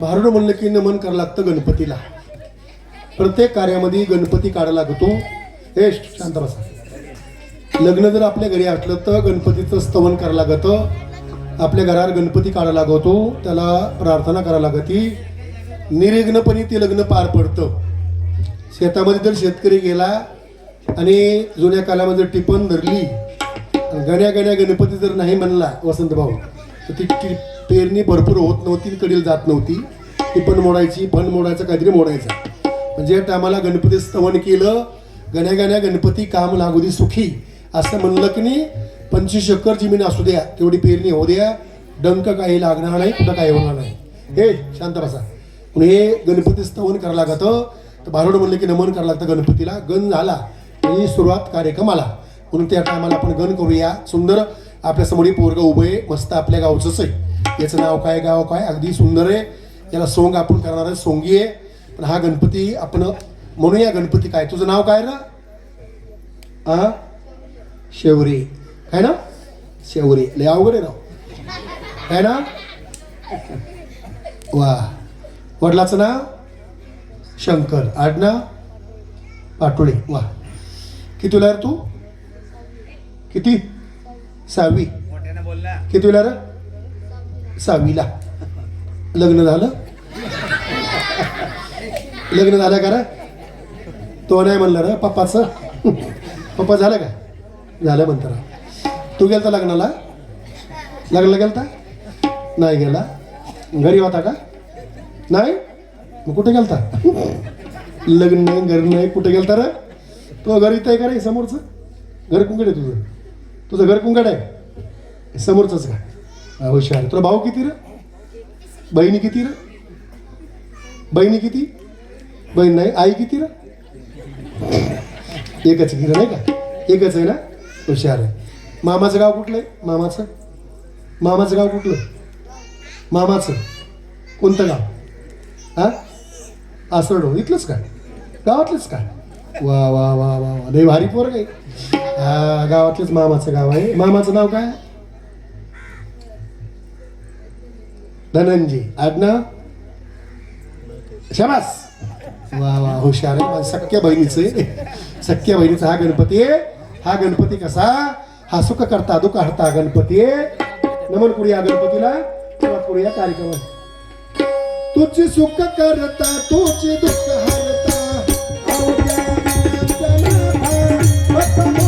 भारुड म्हणलं की नमन करावं लागतं गणपतीला. प्रत्येक कार्यामध्ये गणपती काढायला लागतो. हे शांत बसा. लग्न जर आपल्या घरी असलं तर गणपतीचं स्तवन करायला लागतं. आपल्या घरावर गणपती काढायला लागतो. त्याला प्रार्थना करायला लागती. निर्विघ्नपणे ते लग्न पार पडतं. शेतामध्ये जर शेतकरी गेला आणि जुन्या कालामध्ये टिपण धरली गण्या गण्या गणपती जर नाही म्हणला वसंत भाऊ तर ती पेरणी भरपूर होत नव्हती कडील जात नव्हती. ती पण मोडायची पण मोडायचं काहीतरी मोडायचं. म्हणजे या टायमाला गणपती स्तवन केलं गण्या गण्या गणपती काम लागू दे सुखी. असं म्हणलं की नाही पंचवीस एकर जमीन असू द्या तेवढी पेरणी होऊ द्या डंक काही लागणार नाही कुठं काही होणार नाही. हे शांत बसा. पण हे गणपती स्तवन करायला लागतं. तर बारोड म्हणलं की नमन करावं लागतं गणपतीला. गण झाला आणि सुरुवात कार्यक्रमाला. म्हणून त्या टायमाला आपण गण करूया. सुंदर आपल्यासमोर हे पोरगं उभं आहे मस्त आपल्या गावचंच आहे. याचं नाव काय गाव काय अगदी सुंदर आहे. याला सोंग आपण करणार आहे सोंगी आहे. पण हा गणपती आपण म्हणूया गणपती काय? तुझं नाव काय ना हा शेवरी. काय ना शेवरी. लय अवघड आहे राव. काय ना वा. वडिलाचं नाव? शंकर. आडना पाटोळे. वा. किती तुला तू? किती? सहावी. मोठ्याने बोल ना किती रे? सहावीला. लग्न झालं? लग्न झालं का रे? तो नाही म्हणलं रे पप्पाचं. पप्पा झालं का? झालं म्हणतं रा. तू गेलता लग्नाला? लग्नाला गेलता? नाही गेला. घरी होता का? नाही? मग कुठे गेलता? लग्न नाही घर नाही कुठे गेलता रे? तो घर आहे का रे समोरचं? घर कुंकड आहे तुझं. तुझं घर कुंकड आहे समोरचंच का हुशार. तुला भाऊ किती रे? बहिणी किती रे? बहिणी किती? बहीण नाही. आई किती रे? एकच गिरं नाही का? एकच आहे ना? हुशार आहे. मामाचं गाव कुठलं आहे? मामाचं? मामाचं गाव कुठलं? मामाचं. कोणतं गाव? हा? आसरडो. इथलंच का? गावातलंच का? वा वा वा वा वा. लय भारी पोर काय हा गावातलंच मामाचं गाव आहे. मामाचं नाव काय? धनंजी आडनाव? शबास. वा वा हुशार आहे. सख्या बहिणीचं सख्या बहिणीचा हा गणपती आहे. हा गणपती कसा? हा सुख करता दुःख हरता गणपती आहे. नमन करूया गणपतीला. सुरुवात करूया कार्यक्रमात. तुझी सुख करता तुझी दुःख हरता what's the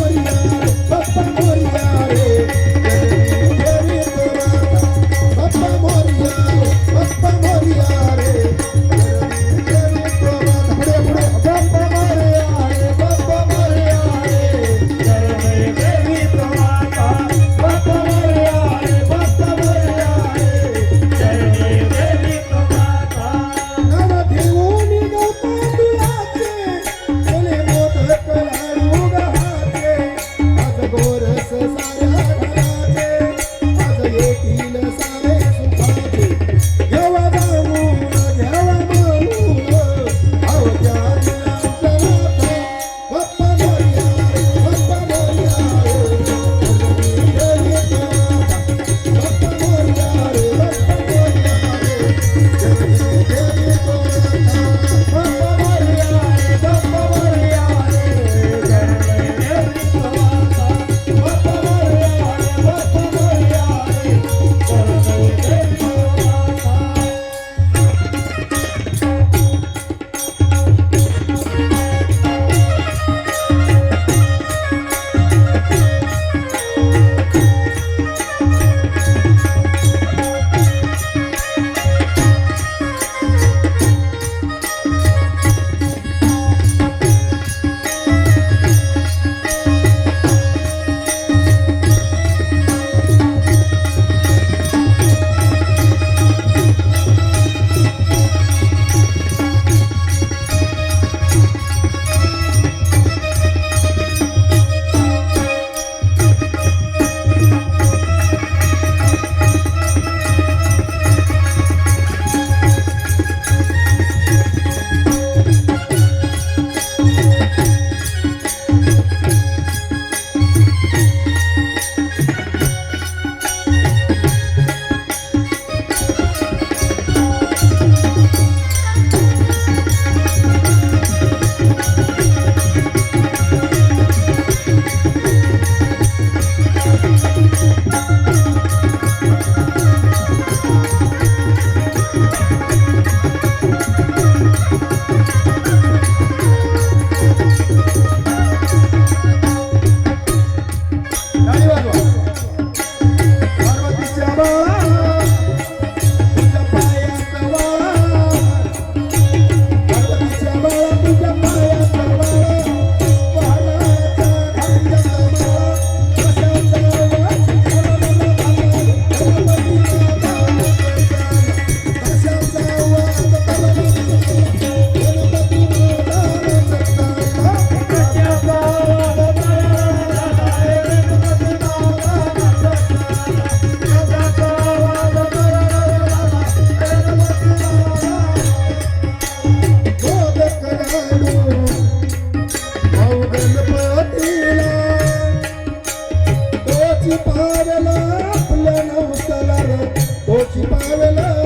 Ochi Pavela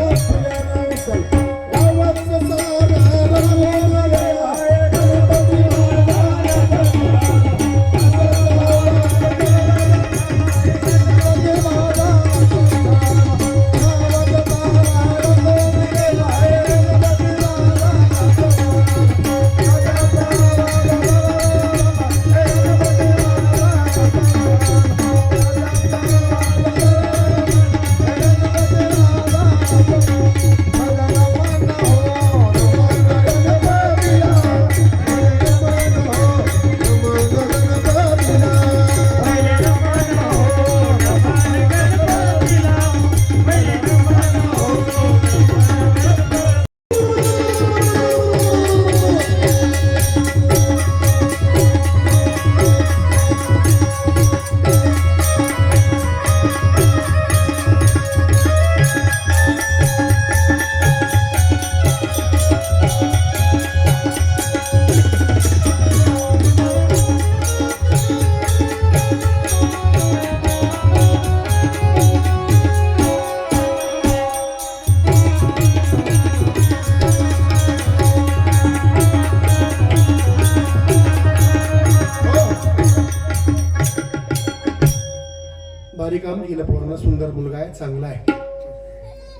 केलं सुंदर मुलगा आहे चांगला आहे.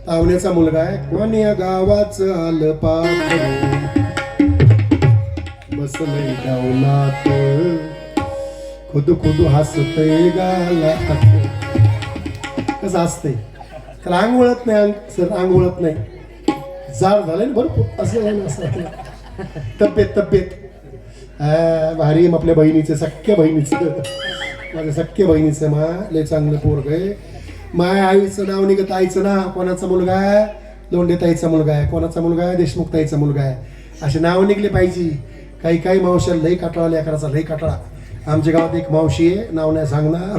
तावण्याचा मुलगा आहे. कोण या गावाचं आलं बसलय गावनात खुद खुद हसतय गाला कसं असतंय त्याला वळत नाही अंग सर वळत नाही. जाड झालंय ना भरपूर. असं झालं असं तब्येत तब्येत. भारी आपल्या बहिणीचं सख्या बहिणीचं. माझ्या सख्या बहिणीचं मा लय चांगलं पोरग आहे. माय आईचं नाव निघत आईचं ना कोणाचा मुलगा आहे? लोंडे ताईचा मुलगा आहे. कोणाचा मुलगा आहे? देशमुख ताईचा मुलगा आहे. असे नाव निघले पाहिजे. काही काही मावश्या लई काटाळा लेकराचा लई काटाळा. आमच्या गावात एक मावशी आहे नाव नाही सांगणार.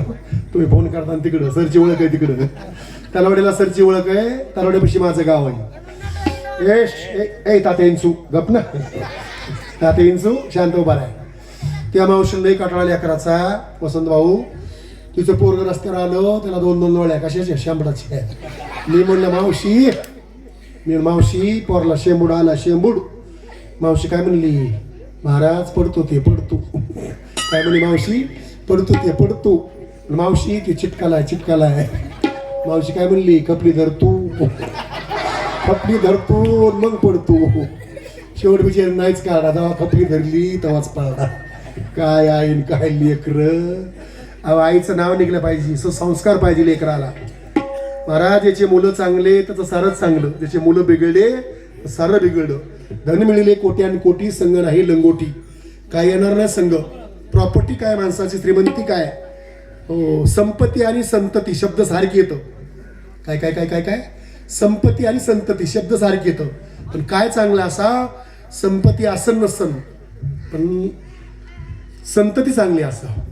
तुम्ही फोन करताना तिकडं सरची ओळख आहे तिकडं. तलवाडीला सरची ओळख आहे तलवाडीपाशी माझं गाव आहे. एश ए- ए इंचू गप ना. तात्या इंचू शांत उभा आहे त्या मावशी लई काटाळा लेकराचा वसंत भाऊ तिचं पोरग रस्त्यावर आलं त्याला दोन दोन डोळ्या कशाच्या शेंबडाचे मी म्हणलं मावशी मी मावशी पोरला शेंबूड आला शेंबूड. मावशी काय म्हणली महाराज पडतो ते पडतो. काय म्हणली मावशी पडतो ते पडतो. मावशी ते चिटकाला चिटकाला आहे मावशी काय म्हणली कपडी धर तू. कपडी धरतो मग पडतो. शेवट बिचार नाहीच काढा जेव्हा कपडी धरली तेव्हाच पाळा. काय आईन काय लेकर? अहो आईचं नाव निघलं पाहिजे सुसंस्कार पाहिजे लेकराला. महाराज याचे मुलं चांगले त्याचं सारच चांगलं. त्याचे मुलं बिघडले तर सारं बिघडलं. धन मिळले कोटी आणि कोटी संघ नाही लंगोटी. काय येणार नाही संघ? प्रॉपर्टी काय माणसाची? श्रीमंती काय हो संपत्ती आणि संतती शब्द सारखे येतं. काय काय काय काय काय? संपत्ती आणि संतती शब्द सारखे येतं. पण काय चांगलं असा? संपत्ती आसन नसन. पण संतती चांगली असा.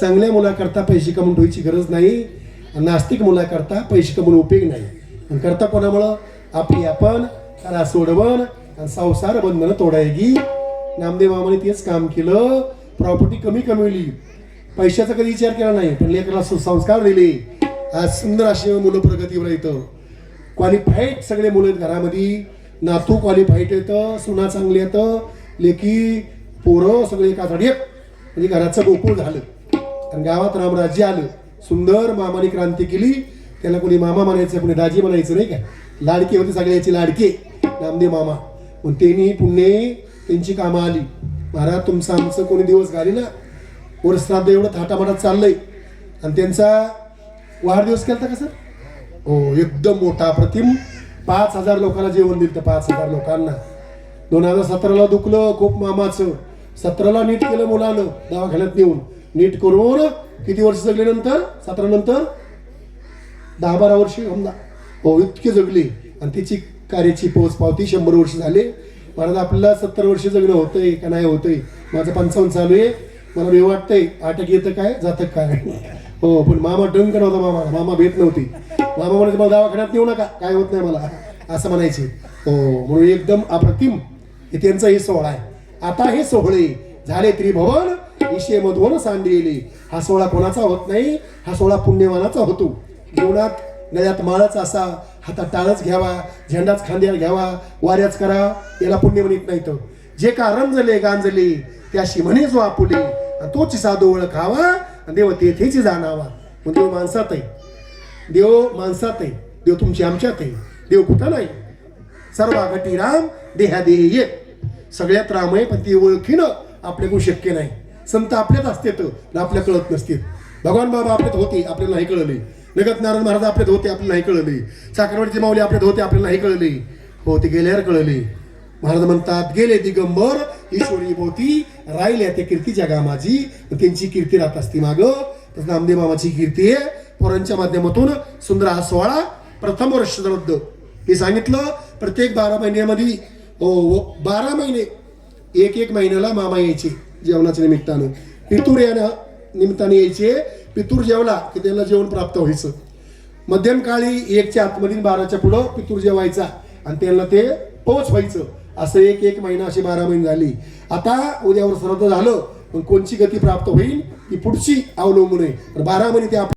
चांगल्या मुलाकरता पैसे कमवून ठेवायची गरज नाही आणि नास्तिक मुलाकरता पैसे कमवून उपयोग नाही. आणि करता कोणामुळं? आपली आपण त्याला सोडवण आणि संसार बंधनं तोडायगी. नामदेव मामाने तेच काम केलं. प्रॉपर्टी कमी कमवली. पैशाचा कधी विचार केला नाही पण लेकराला संस्कार दिले. आज सुंदर अशी मुलं प्रगतीवर येतं क्वालिफाईड सगळे मुलं आहेत घरामध्ये. नातू क्वालिफाईड येतं सुना चांगली येतं लेकी पोरं सगळे एका म्हणजे घराचं गोकुळ झालं. आणि गावात रामराज्य आलं. सुंदर मामाने क्रांती केली. त्याला कोणी मामा म्हणायचं कोणी दाजी म्हणायचं नाही का? लाडके होते सगळ्याची लाडके. नामदेव मामा. पण त्यांनी पुण्य त्यांची कामं आली. महाराज तुमचं आमचं कोणी दिवस घाली ना? वर्षश्राद्ध एवढं थाटामाटात चाललंय. आणि त्यांचा वाढदिवस केला का सर? हो एकदम मोठा प्रतिम पाच हजार लोकांना जेवण दिलं तर पाच हजार लोकांना. दोन हजार सतराला दुखलं खूप मामाचं. सतराला नीट केलं मुलानं दवाखान्यात नेऊन. नीट करून किती वर्ष जगले नंतर? सतरा नंतर? दहा बारा वर्ष समजा हो इतके जगली. आणि त्याची कार्याची पोच पावती शंभर वर्ष झाले. मला आपल्याला सत्तर वर्ष जगणं होतंय का नाही होतंय? माझं पंचावन्न चालू आहे. मला बे वाटतंय आटक येतं काय जातं काय? हो पण मामा डंक नव्हता मामा मामा भेट नव्हती. मामा म्हणायचं मला दवाखान्यात नेऊ नका. काय होत नाही मला. असं म्हणायचे. हो म्हणून एकदम अप्रतिम. हे त्यांचा हे सोहळा आहे. आता हे सोहळे झाले त्रिभवन. ईशे मधुवन सांडलेले हा सोहळा कोणाचा होत नाही हा सोहळा पुण्यवानाचा होतो. जीवनात नद्यात माळच असा हातात टाळच घ्यावा झेंडाच खांद्यावर घ्यावा वाऱ्याच करा याला पुण्य म्हणत नाही तर जे का रंजले गांजले त्याशी म्हणे जो आपुले आणि तोची साधू ओळखावा देव तेथेची जाणावा. देव माणसात आहे. देव माणसात आहे. देव तुमची आमच्यात आहे. देव कुठं नाही. सर्व घटी राम देहादेह ये सगळ्यात राम आहे पण ती ओळखीनं आपल्याकडून शक्य नाही. संत आपल्यात असते तर आपल्या कळत नसते. भगवान बाबा आपल्यात होते आपल्याला नाही कळले. नगत नारायण महाराज आपल्यात होते आपल्याला नाही कळले. साखरवाडीचे माऊली आपल्यात होते आपल्याला नाही कळले. हो ते गेल्यावर कळले. महाराज म्हणतात गेले दिगंबर ईश्वरी भोवती राहिल्या ते कीर्ती जगा माझी त्यांची कीर्ती राहत असती माग. तसं नामदेव मामाची कीर्ती आहे. पोरांच्या माध्यमातून सुंदर हा सोहळा प्रथम वर्ष रद्द हे सांगितलं प्रत्येक बारा महिन्यामध्ये हो बारा महिने एक एक महिन्याला मामा यायचे. जेवणाच्या निमित्तानं. पितूर या निमित्ताने यायचे. पितूर जेवला की त्याला जेवण प्राप्त व्हायचं. मध्यम काळी एकच्या आतमध्ये बाराच्या पुढं पितूर जेवायचा आणि त्यांना ते पोच व्हायचं. असं एक एक महिना अशी बारा महिने झाली. आता उद्यावर श्राद्ध झालं पण कोणची गती प्राप्त होईल ती पुढची अवलंबून आहे. बारा महिने ते आपण